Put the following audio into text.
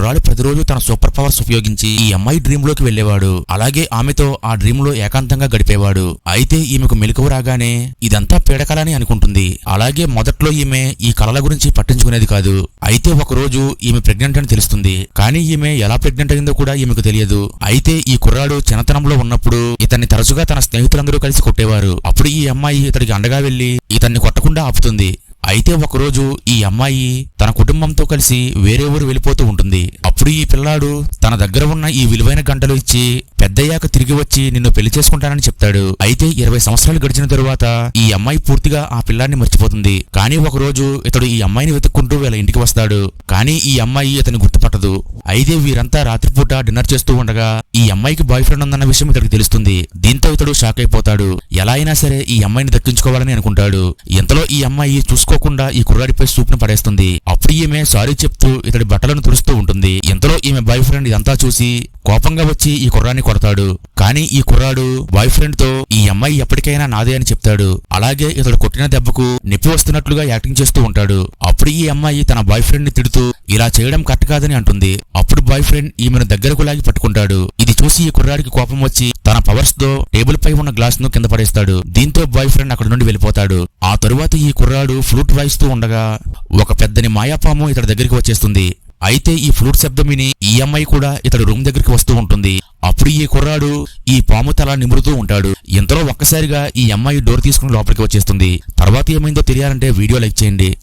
కుర్రాడు ప్రతిరోజు తన సూపర్ పవర్స్ ఉపయోగించి ఈ అమ్మాయి డ్రీమ్లోకి వెళ్ళేవాడు అలాగే ఆమెతో ఆ డ్రీమ్లో ఏకాంతంగా గడిపేవాడు. అయితే ఈమెకు మెలకువ రాగానే ఇదంతా పీడకలని అనుకుంటుంది. అలాగే మొదట్లో ఈమె ఈ కళల గురించి పట్టించుకునేది కాదు. అయితే ఒక రోజు ఈమె ప్రెగ్నెంట్ అని తెలుస్తుంది. కానీ ఈమె ఎలా ప్రెగ్నెంట్ అయిందో కూడా ఈమెకు తెలియదు. అయితే ఈ కుర్రాడు చిన్నతనంలో ఉన్నప్పుడు ఇతన్ని తరచుగా తన స్నేహితులందరూ కలిసి కొట్టేవారు. అప్పుడు ఈ అమ్మాయి ఇతడికి అండగా వెళ్ళి ఇతన్ని కొట్టకుండా ఆపుతుంది. అయితే ఒకరోజు ఈ అమ్మాయి తన కుటుంబంతో కలిసి వేరే ఊరు వెళ్ళిపోతూ ఉంటుంది. అప్పుడు ఈ పిల్లాడు తన దగ్గర ఉన్న ఈ విలువైన గంటలు ఇచ్చి పెద్దయ్యాక తిరిగి వచ్చి నిన్ను పెళ్ళి చేసుకుంటానని చెప్తాడు. అయితే ఇరవై సంవత్సరాలు గడిచిన తరువాత ఈ అమ్మాయి పూర్తిగా ఆ పిల్లాన్ని మర్చిపోతుంది. కానీ ఒకరోజు ఇతడు ఈ అమ్మాయిని వెతుక్కుంటూ వీళ్ళ ఇంటికి వస్తాడు. కానీ ఈ అమ్మాయి ఇతని గుర్తుపట్టదు. అయితే వీరంతా రాత్రిపూట డిన్నర్ చేస్తూ ఉండగా ఈ అమ్మాయికి బాయ్ ఫ్రెండ్ ఉందన్న విషయం ఇతడికి తెలుస్తుంది. దీంతో ఇతడు షాక్ అయిపోతాడు. ఎలా అయినా సరే ఈ అమ్మాయిని దక్కించుకోవాలని అనుకుంటాడు. ఇంతలో ఈ అమ్మాయి చూసుకోకుండా ఈ కుర్రాడిపై సూప్ను పడేస్తుంది. అప్పుడు ఈమె సారీ చెప్తూ ఇతడి బట్టలను తుడుస్తూ ఉంటుంది. ఇంతలో ఈమె బాయ్ ఫ్రెండ్ ఇదంతా చూసి కోపంగా వచ్చి ఈ కుర్రాన్ని కొడతాడు. కానీ ఈ కుర్రాడు బాయ్ ఫ్రెండ్తో ఈ అమ్మాయి ఎప్పటికైనా నాదే అని చెప్తాడు. అలాగే ఇతడు కొట్టిన దెబ్బకు నొప్పి వస్తున్నట్లుగా యాక్టింగ్ చేస్తూ ఉంటాడు. అప్పుడు ఈ అమ్మాయి తన బాయ్ ఫ్రెండ్ని తిడుతూ ఇలా చేయడం కరెక్ట్ కాదని అంటుంది. అప్పుడు బాయ్ ఫ్రెండ్ ఈమెను దగ్గరకు లాగి పట్టుకుంటాడు. ఇది చూసి ఈ కుర్రాడికి కోపం వచ్చి తన పవర్స్తో టేబుల్ పై ఉన్న గ్లాస్ను కింద పడేస్తాడు. దీంతో బాయ్ ఫ్రెండ్ అక్కడ నుండి వెళ్ళిపోతాడు. ఆ తరువాత ఈ కుర్రాడు ఫ్లూట్ వాయిస్తూ ఉండగా ఒక పెద్దని మాయాపాము ఇతడి దగ్గరికి వచ్చేస్తుంది. అయితే ఈ ఫ్లూట్ శబ్దం విని ఈ అమ్మాయి కూడా ఇతడు రూమ్ దగ్గరికి వస్తూ ఉంటుంది. అప్పుడు ఈ కుర్రాడు ఈ పాము తల నిమురుతూ ఉంటాడు. ఇంతలో ఒక్కసారిగా ఈ అమ్మాయి డోర్ తీసుకుని లోపలికి వచ్చేస్తుంది. తర్వాత ఏమైందో తెలియాలంటే వీడియో లైక్ చేయండి.